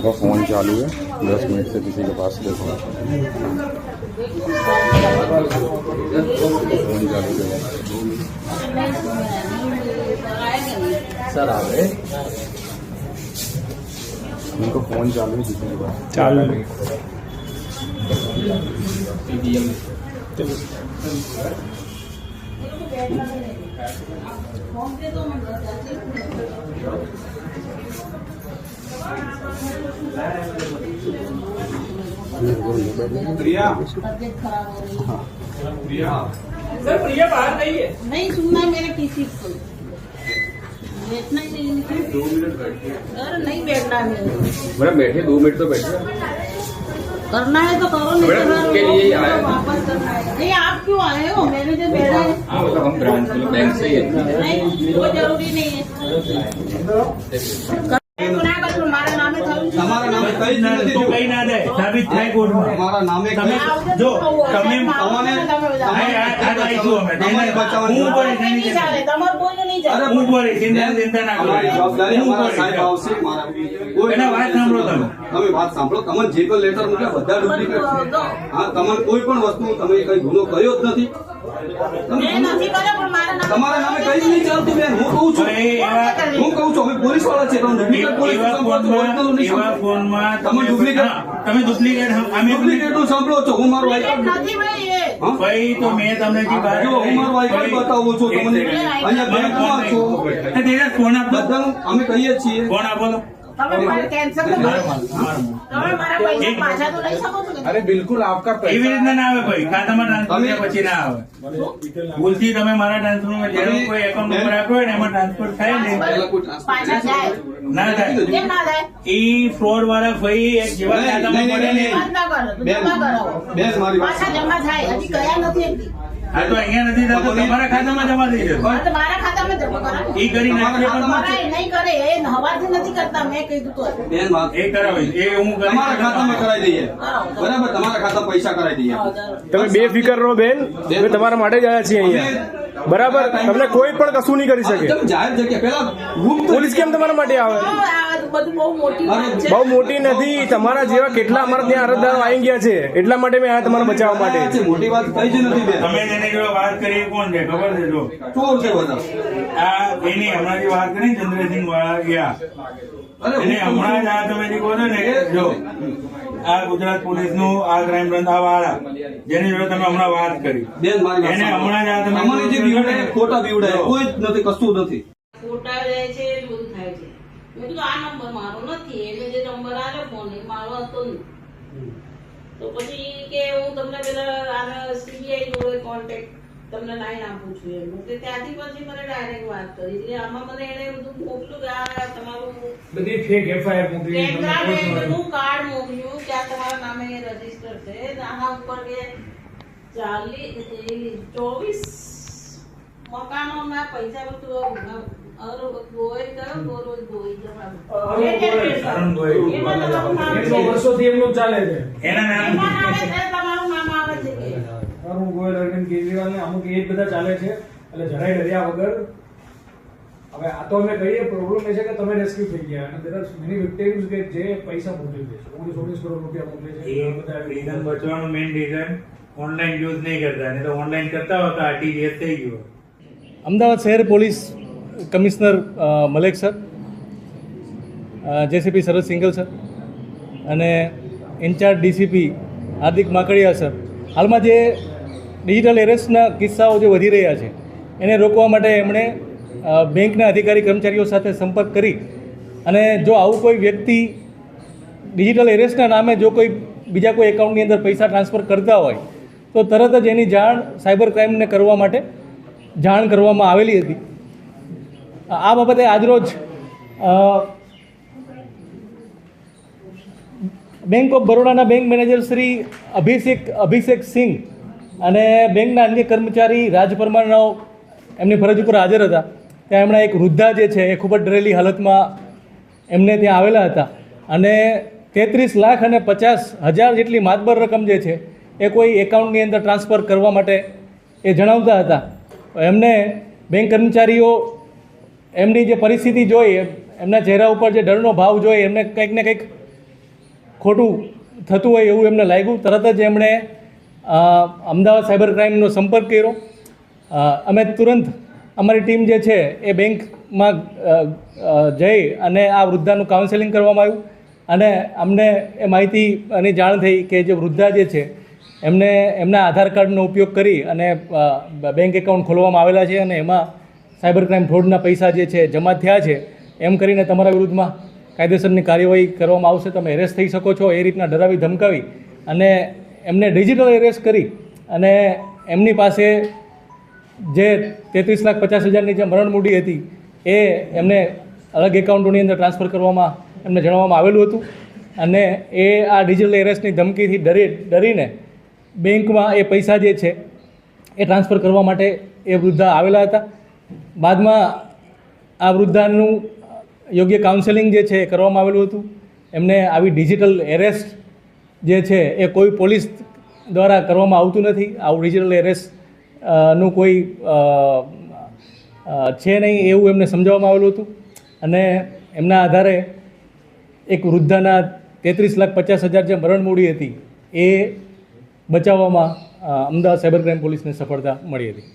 उनका फ़ोन चालू है। दस मिनट से किसी के पास देखो। फ़ोन चालू सर आ गए? उनका फ़ोन चालू है किसी के पास। प्रिया। प्रिया। सर बाहर नहीं है। नहीं सुनना है मेरे किसी को। बैठना ही नहीं दो मिनट बैठिए। अरे नहीं बैठना है। मैडम बैठे दो मिनट तो बैठे करना है तो करो नहीं तो वापस करना है। नहीं आप क्यों आए हो? मेरे जो बैठा मेरा हाँ, तो हम बैंक से ही नहीं वो ज़रूरी नहीं है। નામે કઈ તો કઈ ના થાય. સાબિત થાય કોર્ટમાં. નામે તમે જો, તમે- તમને- તમે બચાવવાની હું તમારું હું બોલીશ, ચિંતા ચિંતા ના કરો જવાબદારી અમારા સાહેબ આવશે મારા કોઈ વાત સાંભળો તમે. તમે. વાત સાંભળો. તમને જે પણ લેટર બધા ડુપ્લિકેટ હા તમને કોઈ પણ વસ્તુ તમે કઈ ગુનો કર્યો જ નથી. તમે મેં નથી કર્યો પણ મારા નામે તમારા નામે કઈ નહીં ચાલતું બેન. હું કહું છું. હું કહું છું અમે પોલીસવાળા છે તમે ડુપ્લિકેટ પોલીસ એવા ફોનમાં તમે ડુપ્લિકેટ તમે ડુપ્લિકેટ અમે ડુપ્લિકેટનું સાંભળો છો હું મારું ભાઈ હા? ભાઈ તો મેં તમને જે વાત જો હું મારું આઈ બતાવું છું તમને? અહીંયા બેંકમાં છો? તો તેના ફોન આપો. અમે કહીએ છીએ. ફોન આપો અરે બિલકુલ આપકા એવી રીતના ના આવે ભાઈ. ખાતામાં ટ્રાન્સફર પછી ના આવે. ભૂલથી તમે મારા ટ્રાન્સફરમાં જ્યારે કોઈ એકાઉન્ટ નંબર આપ્યો હોય ને એમાં ટ્રાન્સફર થાય ને ના થાય? એ ફ્રોડ વાળા ભાઈ એક જેવા ખાતામાં પડે ને બેન મારી વાત જમા થાય. હજી ગયા નથી હા તો અહીંયા નથી થતો. તમારા ખાતામાં જમા થઈ જશે. હા, તો મારા ખાતામાં જમા કરાવો ઈ કરી નાખીએ પણ નહીં કરે એ હવાથી નથી કરતા મેં કીધું તો. બેન વાત એ કરાવે એ હું કરી તમારા ખાતામાં કરાવી દઈએ. બરાબર તમારા ખાતા પૈસા કરાવી દઈએ. તમે બે ફિકર રહો બેન. અમે તમારા માટે જ આવ્યા છીએ અહીંયા. બરાબર? તમને કોઈ પણ કશું નહીં કરી શકે. જાહેર જગ્યા. પેલા પોલીસ કેમ તમારા માટે આવે? બહુ મોટી નથી. તમારા જેવા કેટલા અમારા ત્યાં અરજદારો આવી ગયા છે. એટલા માટે મેં આ તમારે બચાવવા માટે. મોટી વાત કઈ જ નથી તમે જેને વાત કરી કોણ છે? ખબર છે જો. ચોર છે બધા આ એની હમણાં જે વાત કરી ચંદ્રસિંહ વાળા ગયા. કહું હમણાં જ આ તમે જે કહો છો ને જો. આ ગુજરાત પોલીસનું આ ક્રાઇમ બ્રાન્ચ આ વાળા જેની જોડે તમે હમણાં વાત કરી. બેન મારી એને હમણાં જ આ તમે અમારી જે બીવડાય ખોટા વિવડાય કોઈ જ નથી કશું નથી. ખોટા રહે છે બધું થાય છે. મેં કીધું આ નંબર મારો નથી એટલે જે નંબર આવ્યો ફોન એ મારો હતો નહીં. તો પછી કે હું તમને પેલા આના સીબીઆઈ જોડે કોન્ટેક્ટ તમને લાઈન આપું છું એમ. એટલે ત્યાંથી પછી મને ડાયરેક્ટ વાત કરી. એટલે આમાં મને એને બધું મોકલું કે આ તમારું બધી ફેક એફઆઈઆર મોકલી બધું કાર્ડ મોકલ્યું કે આ તમારા નામે રજિસ્ટર છે. આના ઉપર કે ચાલીસ ચોવીસ મકાનોના પૈસા બધું અરો ગોય કયો ગોરો ગોઈ અરુણ ગોહિલ. એમાં તમારું નામ એટલો છે વર્ષોથી એમનું ચાલે છે એના નામ એમાં આવે છે તમારું નામ આવે છે કે અરુણ ગોયલ અરવિંદ એ જ બધા ચાલે છે. એટલે જરાય ડર્યા વગર હવે આ તો અમે કહીએ પ્રોબ્લેમ એ છે કે તમે રેસ્ક્યુ થઈ ગયા. અને દેર આર મેની વિક્ટિમ્સ કે જે પૈસા મોકલી દે છે. ઓગણીસ ઓગણીસ કરોડ રૂપિયા મોકલે છે. એ બધા રીઝન બચવાનું મેઇન રીઝન ઓનલાઈન યુઝ નહીં કરતા. નહીં તો ઓનલાઈન કરતા હોતા આરટીજીએસ થઈ ગયું અમદાવાદ શહેર police commissioner Malek sir JCP Sharad Singhal sir અને incharge DCP Hardik Makadia sir. હાલમાં જે ડિજિટલ એરેસ્ટના કિસ્સાઓ જે વધી રહ્યા છે, એને રોકવા માટે એમણે બેંકના અધિકારી કર્મચારીઓ સાથે સંપર્ક કરી અને જો આવું કોઈ વ્યક્તિ ડિજિટલ એરેસ્ટના નામે જો કોઈ બીજા કોઈ એકાઉન્ટની અંદર પૈસા ટ્રાન્સફર કરતા હોય, તો તરત જ એની જાણ સાયબર ક્રાઇમને કરવા માટે જાણ કરવામાં આવેલી હતી. આ બાબતે આજરોજ બેંક ઓફ બરોડાના બેંક મેનેજર શ્રી અભિષેક અભિષેક સિંહ અને બેંકના અન્ય કર્મચારી રાજ એમની ફરજ ઉપર હાજર હતા. ત્યાં એમણે એક વૃદ્ધા જે છે એ ખૂબ જ ડરેલી હાલતમાં એમને ત્યાં આવેલા હતા. અને તેત્રીસ લાખ અને પચાસ હજાર જેટલી માતબર રકમ જે છે એ કોઈ એકાઉન્ટની અંદર ટ્રાન્સફર કરવા માટે એ જણાવતા હતા. એમને બેંક કર્મચારીઓ એમની જે પરિસ્થિતિ જોઈ, એમના ચહેરા ઉપર જે ડરનો ભાવ જોઈ, એમને કંઈક ને કંઈક ખોટું થતું હોય એવું એમને લાગ્યું. તરત જ એમણે અમદાવાદ સાયબર ક્રાઇમનો સંપર્ક કર્યો. અમે તુરંત અમારી ટીમ જે છે એ બેંકમાં જઈ અને આ વૃદ્ધાનું કાઉન્સેલિંગ કરવામાં આવ્યું. અને અમને એ માહિતીની જાણ થઈ કે જે વૃદ્ધા જે છે, એમને, એમના આધાર કાર્ડનો ઉપયોગ કરી અને બેંક એકાઉન્ટ ખોલવામાં આવેલા છે અને એમાં સાયબર ક્રાઇમ ફ્રોડના પૈસા જે છે જમા થયા છે, એમ કરીને તમારા વિરુદ્ધમાં કાયદેસરની કાર્યવાહી કરવામાં આવશે. તમે એરેસ્ટ થઈ શકો છો એ રીતના ડરાવી ધમકાવી અને એમને ડિજિટલ એરેસ કરી અને એમની પાસે જે તેત્રીસ લાખ પચાસ હજારની જે મરણ મૂડી હતી, એ એમને અલગ એકાઉન્ટોની અંદર ટ્રાન્સફર કરવામાં એમને જણાવવામાં આવેલું હતું. અને એ આ ડિજિટલ એરેસ્ટની ધમકીથી ડરી, ડરીને બેંકમાં એ પૈસા જે છે, એ ટ્રાન્સફર કરવા માટે એ વૃદ્ધા આવેલા હતા. બાદમાં આ વૃદ્ધાનું યોગ્ય કાઉન્સેલિંગ જે છે, એ કરવામાં આવેલું હતું. એમને આવી ડિજિટલ એરેસ્ટ જે છે એ કોઈ પોલીસ દ્વારા કરવામાં આવતું નથી. આવું ડિજિટલ એરેસ્ટનું કોઈ છે નહીં એવું એમને સમજાવવામાં આવેલું હતું. અને એમના આધારે એક વૃદ્ધાના તેત્રીસ લાખ પચાસ હજાર જે મરણ મૂડી હતી, એ બચાવવામાં અમદાવાદ સાયબર ક્રાઇમ પોલીસને સફળતા મળી હતી.